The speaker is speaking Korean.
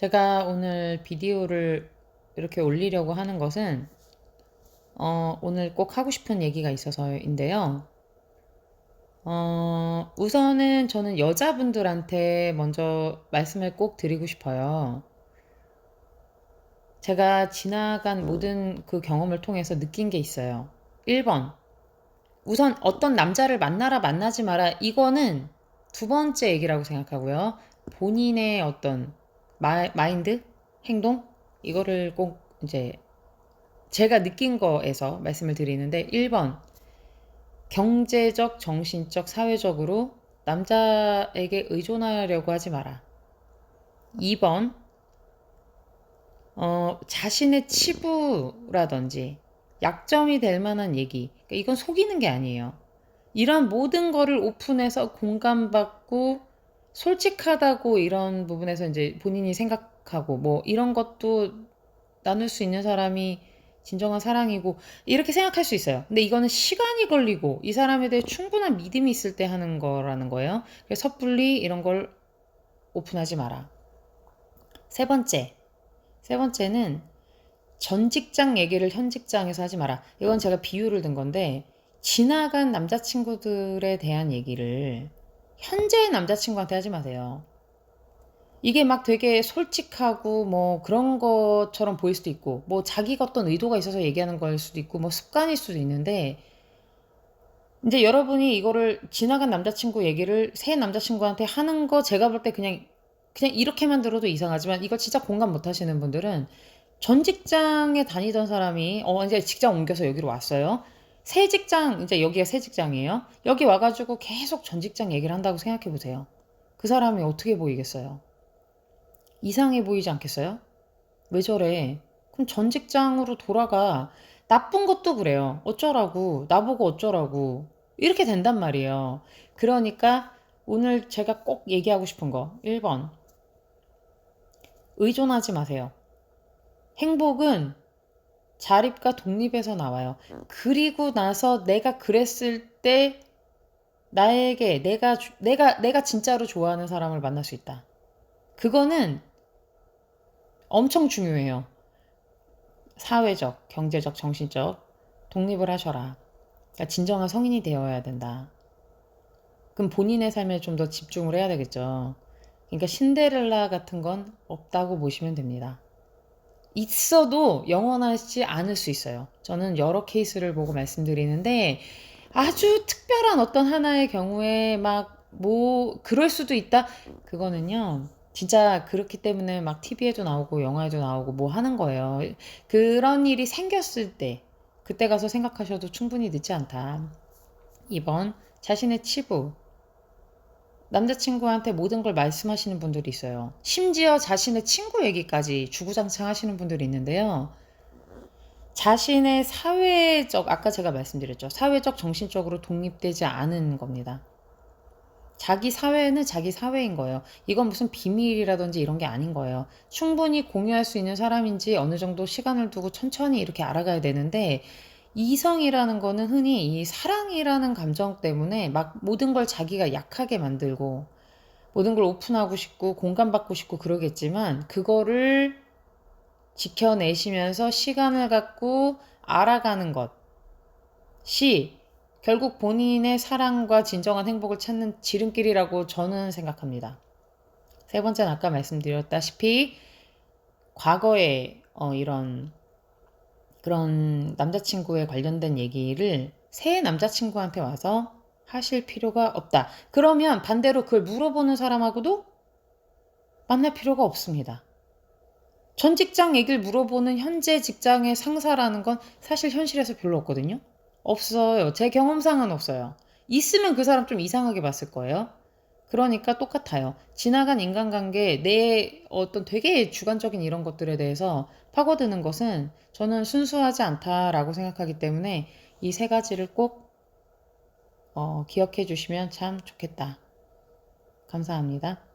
제가 오늘 비디오를 이렇게 올리려고 하는 것은 어, 오늘 꼭 하고 싶은 얘기가 있어서인데요. 어, 우선은 저는 여자분들한테 먼저 말씀을 꼭 드리고 싶어요. 제가 지나간 모든 그 경험을 통해서 느낀 게 있어요. 1번. 우선 어떤 남자를 만나라 만나지 마라. 이거는 두 번째 얘기라고 생각하고요. 본인의 어떤 마, 마인드, 행동, 이거를 꼭 이제 제가 느낀 거에서 말씀을 드리는데 1번. 경제적, 정신적, 사회적으로 남자에게 의존하려고 하지 마라. 2번. 어, 자신의 치부라든지 약점이 될 만한 얘기. 그러니까 이건 속이는 게 아니에요. 이런 모든 거를 오픈해서 공감받고 솔직하다고 이런 부분에서 이제 본인이 생각하고 뭐 이런 것도 나눌 수 있는 사람이 진정한 사랑이고 이렇게 생각할 수 있어요. 근데 이거는 시간이 걸리고 이 사람에 대해 충분한 믿음이 있을 때 하는 거라는 거예요. 그래서 섣불리 이런 걸 오픈하지 마라. 세 번째. 세 번째는 전 직장 얘기를 현 직장에서 하지 마라. 이건 제가 비유를 든 건데 지나간 남자친구들에 대한 얘기를 현재의 남자친구한테 하지 마세요. 이게 막 되게 솔직하고 뭐 그런 것처럼 보일 수도 있고 뭐 자기가 어떤 의도가 있어서 얘기하는 걸 수도 있고 뭐 습관일 수도 있는데 이제 여러분이 이거를 지나간 남자친구 얘기를 새 남자친구한테 하는 거 제가 볼 때 그냥 그냥 이렇게만 들어도 이상하지만 이거 진짜 공감 못 하시는 분들은 전 직장에 다니던 사람이 어 이제 직장 옮겨서 여기로 왔어요. 새 직장 이제 여기가 새 직장이에요. 여기 와가지고 계속 전 직장 얘기를 한다고 생각해 보세요. 그 사람이 어떻게 보이겠어요? 이상해 보이지 않겠어요? 왜 저래? 그럼 전 직장으로 돌아가. 나쁜 것도 그래요. 어쩌라고. 나보고 어쩌라고. 이렇게 된단 말이에요. 그러니까 오늘 제가 꼭 얘기하고 싶은 거. 1번. 의존하지 마세요. 행복은 자립과 독립에서 나와요. 그리고 나서 내가 그랬을 때 나에게 내가 내가 내가 진짜로 좋아하는 사람을 만날 수 있다. 그거는 엄청 중요해요. 사회적, 경제적, 정신적 독립을 하셔라. 그러니까 진정한 성인이 되어야 된다. 그럼 본인의 삶에 좀 더 집중을 해야 되겠죠. 그러니까 신데렐라 같은 건 없다고 보시면 됩니다. 있어도 영원하지 않을 수 있어요. 저는 여러 케이스를 보고 말씀드리는데 아주 특별한 어떤 하나의 경우에 막 뭐 그럴 수도 있다. 그거는요. 진짜 그렇기 때문에 막 TV에도 나오고 영화에도 나오고 뭐 하는 거예요. 그런 일이 생겼을 때 그때 가서 생각하셔도 충분히 늦지 않다. 2번 자신의 치부 남자친구한테 모든 걸 말씀하시는 분들이 있어요. 심지어 자신의 친구 얘기까지 주구장창 하시는 분들이 있는데요. 자신의 사회적, 아까 제가 말씀드렸죠. 사회적, 정신적으로 독립되지 않은 겁니다. 자기 사회는 자기 사회인 거예요. 이건 무슨 비밀이라든지 이런 게 아닌 거예요. 충분히 공유할 수 있는 사람인지 어느 정도 시간을 두고 천천히 이렇게 알아가야 되는데, 이성이라는 거는 흔히 이 사랑이라는 감정 때문에 막 모든 걸 자기가 약하게 만들고 모든 걸 오픈하고 싶고 공감받고 싶고 그러겠지만 그거를 지켜내시면서 시간을 갖고 알아가는 것이 결국 본인의 사랑과 진정한 행복을 찾는 지름길이라고 저는 생각합니다. 세 번째는 아까 말씀드렸다시피 과거에 어, 이런 그런 남자친구에 관련된 얘기를 새 남자친구한테 와서 하실 필요가 없다. 그러면 반대로 그걸 물어보는 사람하고도 만날 필요가 없습니다. 전 직장 얘기를 물어보는 현재 직장의 상사라는 건 사실 현실에서 별로 없거든요. 없어요. 제 경험상은 없어요. 있으면 그 사람 좀 이상하게 봤을 거예요. 그러니까 똑같아요. 지나간 인간관계, 내 어떤 되게 주관적인 이런 것들에 대해서 파고드는 것은 저는 순수하지 않다라고 생각하기 때문에 이 세 가지를 꼭 어, 기억해 주시면 참 좋겠다. 감사합니다.